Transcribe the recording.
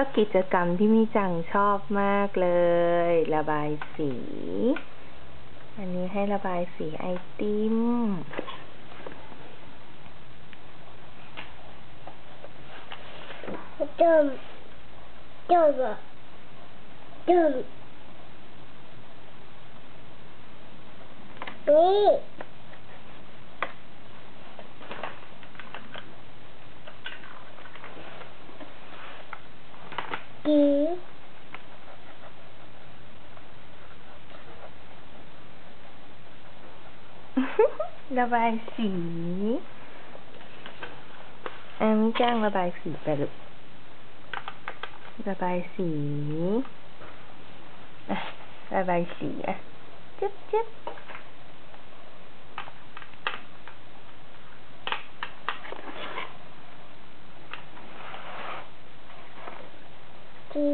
ก็กิจกรรมที่มีจังชอบมากเลย ระบายสี อันนี้ให้ระบายสีไอติมเดิมเดิมอะเดิมนี่ กีระบายสีอันนี้จ้างระบายสีไปลูกระบายสี ระบายสีอะ จิ๊บจิ๊บ กี